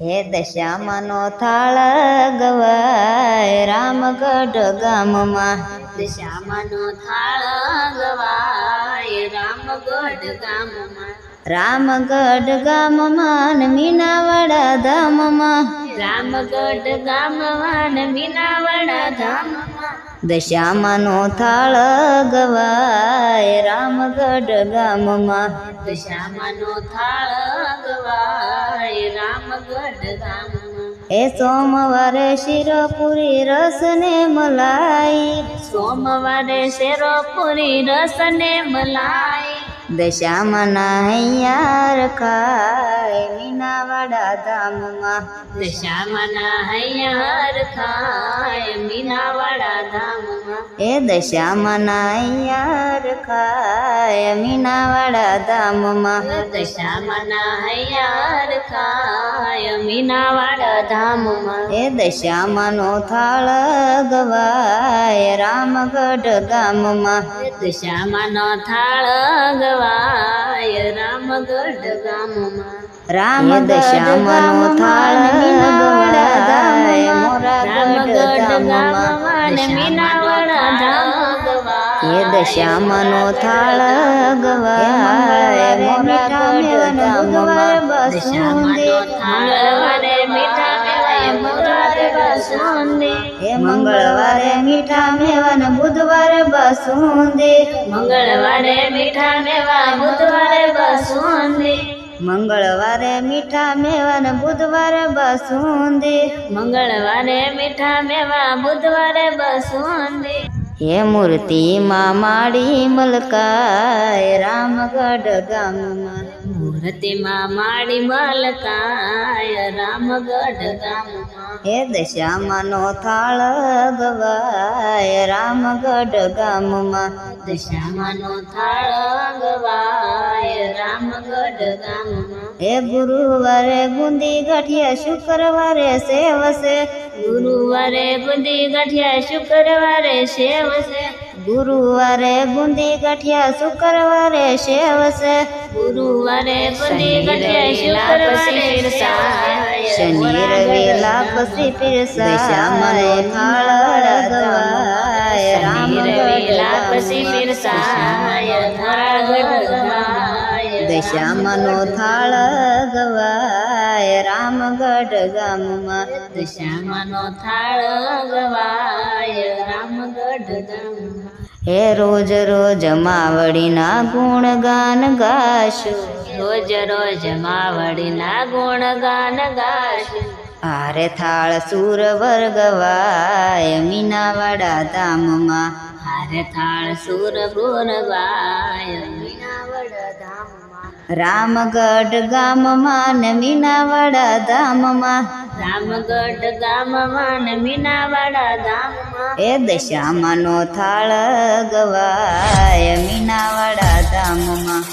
હે દશામાનો થાળ ગવાય રામગઢ ગામમાં દશામાનો થાળ ગવાય રામગઢ ગામમાં રામગઢ ગામમાં મીનાવાડા ધામમાં. રામગઢ ગામમાં મીનાવાડા ધામમાં. દશામાનો થાળ ગવાય રામગઢ ગામમાં. દશામાનો થાળ ગવાય રામગઢ ગામમાં. એ સોમવારે શિરોપુરી રસને મલાઈ સોમવારે શિરોપુરી રસને મલાઈ દશામાના હૈયા રખાય મીનાવાડા ધામમાં. દશામાના હૈયા રખાય ધામમાં એ દશામાના હૈયાર ખાય મીનાવાળા ધામમાં. દશામાના હૈયાર ખાય મીનાવાળા ધામમાં. એ દશામાનો થાળ ગવાય રામગઢ ગામમાં દશામાનો થાળ ગવાય રામગઢ ગામમાં રામ દશામાનો થાળ ગવાય મોરાગઢ ને ધામ દશામાનો થાળ ગવાય મોરા ધામમાં દશામાનો થાળ એ મંગળવારે મીઠા મેવા ને બુધવારે બાસુંદી. મંગળવારે મીઠા મેવા બુધવારે બાસુંદી. મંગળવારે મીઠા મેવા ને બુધવારે બાસુંદી. મંગળવારે મીઠા મેવા બુધવારે બાસુંદી. હે મૂર્તિમાં માડી મલકાય રામગઢ ગામમાં. મૂર્તિમાં માડી મલકાય રામગઢ ગામમાં હે દશામાનો થાળ ગવાય રામગઢ ગામમાં દશામાનો થાળ ગવાય રામગઢ ગામમાં હે ગુરુવારે બુંદી ગઠિયા શુક્રવારે સેવસે ગુરુવારે બુંદી ગઠિયા શુક્રવારે સેવસે ગુરુવારે બુંદી ગઠિયા શુક્રવારે સેવસે ગુરુવારે બુંદી ગઠિયા શુક્રવારે શનિ રવિ લાપસી પીરસાય દશામાનો થાળ ગવાય રામગઢ લાપસી પીરસાય ધરાગઢ ગવાય દશામાનો થાળ ગવાય રામગઢ ગામમાં દશામાનો થાળ ગવાય રામગઢ ગામમાં હે રોજ રોજ માવડીના ગુણગાન ગાશું. રોજ રોજ માવડીના ગુણગાન ગાશું. હારે થાળ સુર વર્ગવાય મીનાવાડા ધામમાં. હારે થાળ સુર ગોરવાય મીનાવાડા ધામમાં. રામગઢ ગામમાં ને મીનાવાડા ધામમાં. રામગઢ ગામમાં ને મીનાવાડા ધામમાં. એ દશામાનો થાળ ગવાય મીનાવાડા ધામમાં.